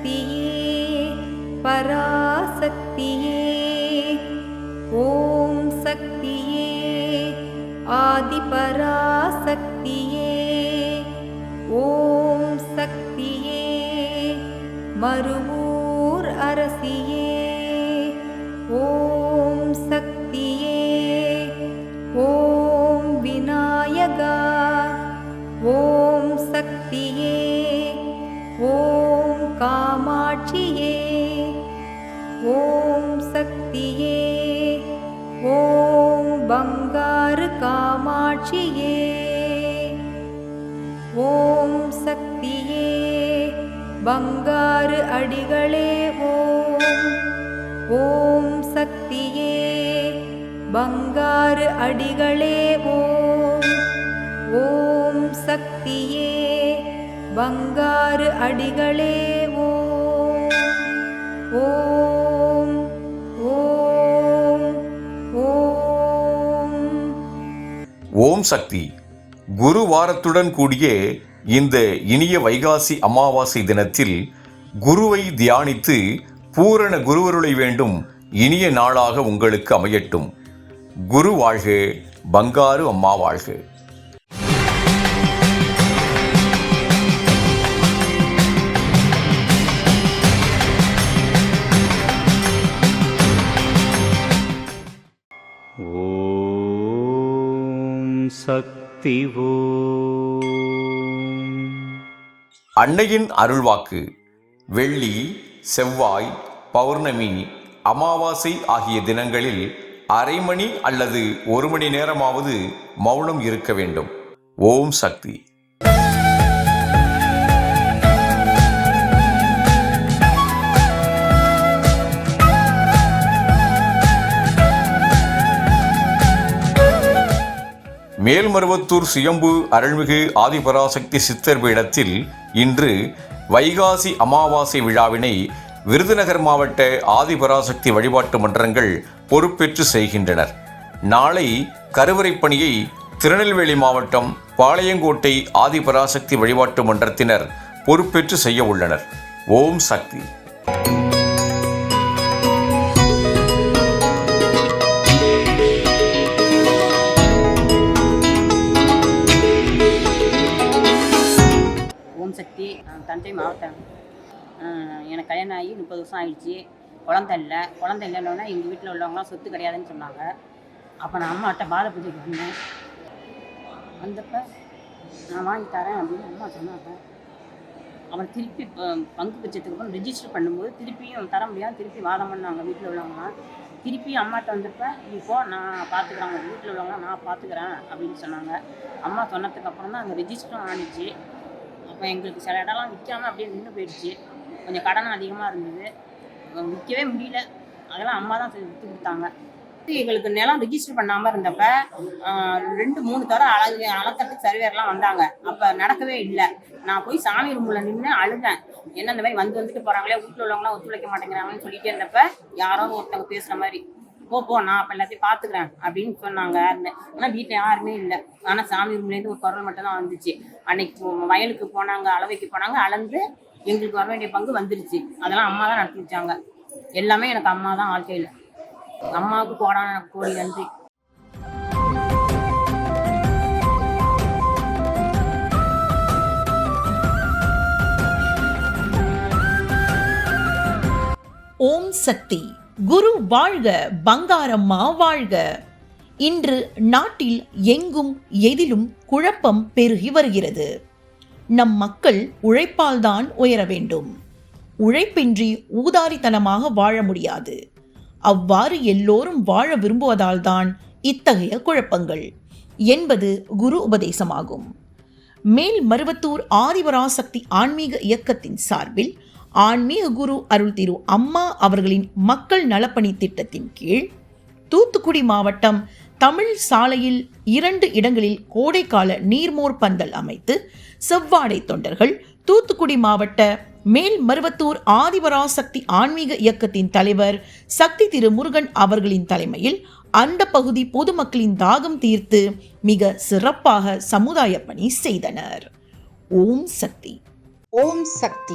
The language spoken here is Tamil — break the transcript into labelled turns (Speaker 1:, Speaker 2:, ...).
Speaker 1: शक्तिये पराशक्तिये ॐ शक्तिये आदिपराशक्तिये ॐ शक्तिये मरुपूर् अरसिये ॐ शक्तिये ॐ विनायगा ॐ शक्तिये ॐ का ஓம் சக்தியே ஓம் பங்காரு காமாட்சியே ஓம் சக்தியே பங்காரு அடிகளே ஓம் ஓம் சக்தியே பங்காரு அடிகளே ஓம் ஓம் சக்தியே பங்காரு அடிகளே ஓம். ஓம் ஓம் ஓம்.
Speaker 2: ஓம் சக்தி. குரு வாரத்துடன் கூடிய இந்த இனிய வைகாசி அமாவாசை தினத்தில் குருவை தியானித்து பூரண குருவருளை வேண்டும் இனிய நாளாக உங்களுக்கு அமையட்டும். குரு வாழ்க பங்காரு அம்மா வாழ்க.
Speaker 3: சக்தி
Speaker 2: அன்னையின் அருள்வாக்கு வெள்ளி செவ்வாய் பௌர்ணமி அமாவாசை ஆகிய தினங்களில் அரை மணி அல்லது ஒரு மணி நேரமாவது மௌனம் இருக்க வேண்டும். ஓம் சக்தி. மேல்மருவத்தூர் சுயம்பு அருள்மிகு ஆதிபராசக்தி சித்தர் பீடத்தில் இன்று வைகாசி அமாவாசை விழாவினை விருதுநகர் மாவட்ட ஆதிபராசக்தி வழிபாட்டு மன்றங்கள் பொறுப்பேற்று செய்கின்றனர். நாளை கருவறைப் பணியை திருநெல்வேலி மாவட்டம் பாளையங்கோட்டை ஆதிபராசக்தி வழிபாட்டு மன்றத்தினர் பொறுப்பேற்று செய்ய உள்ளனர். ஓம் சக்தி.
Speaker 4: தஞ்சை மாவட்டம். எனக்கு கல்யாணம் ஆகி முப்பது வருஷம் ஆயிடுச்சு. குழந்தை இல்லை. குழந்தை இல்லைன்னா எங்கள் வீட்டில் உள்ளவங்களாம் சொத்து கிடையாதுன்னு சொன்னாங்க. அப்போ நான் அம்மாட்ட பாத பூஜைக்கு வந்தேன் வந்தப்போ நான் வாங்கி தரேன் அப்படின்னு அம்மா சொன்னாங்க. அவன் திருப்பி பங்கு பட்சத்துக்கு அப்புறம் ரிஜிஸ்டர் பண்ணும்போது திருப்பியும் தர முடியாது திருப்பி வாதம் பண்ணாங்க வீட்டில் உள்ளவங்களாம் திருப்பி அம்மாட்ட வந்தப்ப இப்போ நான் பார்த்துக்குறேன் வீட்டில் உள்ளவங்களாம் நான் பார்த்துக்குறேன் அப்படின்னு சொன்னாங்க. அம்மா சொன்னதுக்கு அப்புறம் தான் அங்கே ரிஜிஸ்டரும் ஆணிச்சு. எங்களுக்கு சில இடம்லாம் விற்காம அப்படியே நின்று போயிடுச்சு. கொஞ்சம் கடன் அதிகமாக இருந்தது. விற்கவே முடியல. அதெல்லாம் அம்மா தான் விற்று கொடுத்தாங்க. எங்களுக்கு நிலம் ரிஜிஸ்டர் பண்ணாமல் இருந்தப்ப ரெண்டு மூணு தர அழகு அளத்தட்டு சர்வேர்லாம் வந்தாங்க. அப்போ நடக்கவே இல்லை. நான் போய் சாமி ரூமில் நின்று அழுதேன். என்ன இந்த மாதிரி வந்து வந்துட்டு போகிறாங்களே வீட்டில் உள்ளவங்களாம் ஒத்துழைக்க மாட்டேங்கிறாங்கன்னு சொல்லிட்டு இருந்தப்ப யாரோ ஒருத்தவங்க பேசுகிற மாதிரி போ போ நான் அப்போ எல்லாத்தையும் பார்த்துக்கிறேன் அப்படின்னு சொன்னாங்க. ஆனால் வீட்டில் யாருமே இல்லை. ஆனால் சாமி ரூம்லேருந்து ஒரு குரல் மட்டும் தான் வந்துச்சு. அன்னைக்கு வயலுக்கு போனாங்க அளவைக்கு போனாங்க அளந்து எங்களுக்கு வர வேண்டிய பங்கு வந்துருச்சு. அதெல்லாம் அம்மா தான் நடத்தி வச்சாங்க. எல்லாமே எனக்கு அம்மா தான் வாழ்க்கையில். அம்மாவுக்கு போடான கோடி நன்றி.
Speaker 5: ஓம் சக்தி. குரு வாழ்க பங்காரம்மா வாழ்க. இன்று நாட்டில் எங்கும் எதிலும் குழப்பம் பெருகி வருகிறது. நம் மக்கள் உழைப்பால்தான் உயர வேண்டும். உழைப்பின்றி ஊதாரித்தனமாக வாழ முடியாது. அவ்வாறு எல்லோரும் வாழ விரும்புவதால்தான் இத்தகைய குழப்பங்கள் என்பது குரு உபதேசமாகும். மேல் மருவத்தூர் ஆதிபராசக்தி ஆன்மீக இயக்கத்தின் சார்பில் ஆன்மீக குரு அருள் திரு அம்மா அவர்களின் மக்கள் நலப்பணி திட்டத்தின் கீழ் தூத்துக்குடி மாவட்டம் தமிழ் சாலையில் இரண்டு இடங்களில் கோடைக்கால நீர்மோர் பந்தல் அமைத்து செவ்வாடை தொண்டர்கள் தூத்துக்குடி மாவட்ட மேல் மருவத்தூர் ஆதிபராசக்தி ஆன்மீக இயக்கத்தின் தலைவர் சக்தி திரு முருகன் அவர்களின் தலைமையில் அந்த பகுதி பொதுமக்களின் தாகம் தீர்த்து மிக சிறப்பாக சமுதாய பணி செய்தனர். ஓம் சக்தி.
Speaker 6: ஓம் சக்தி.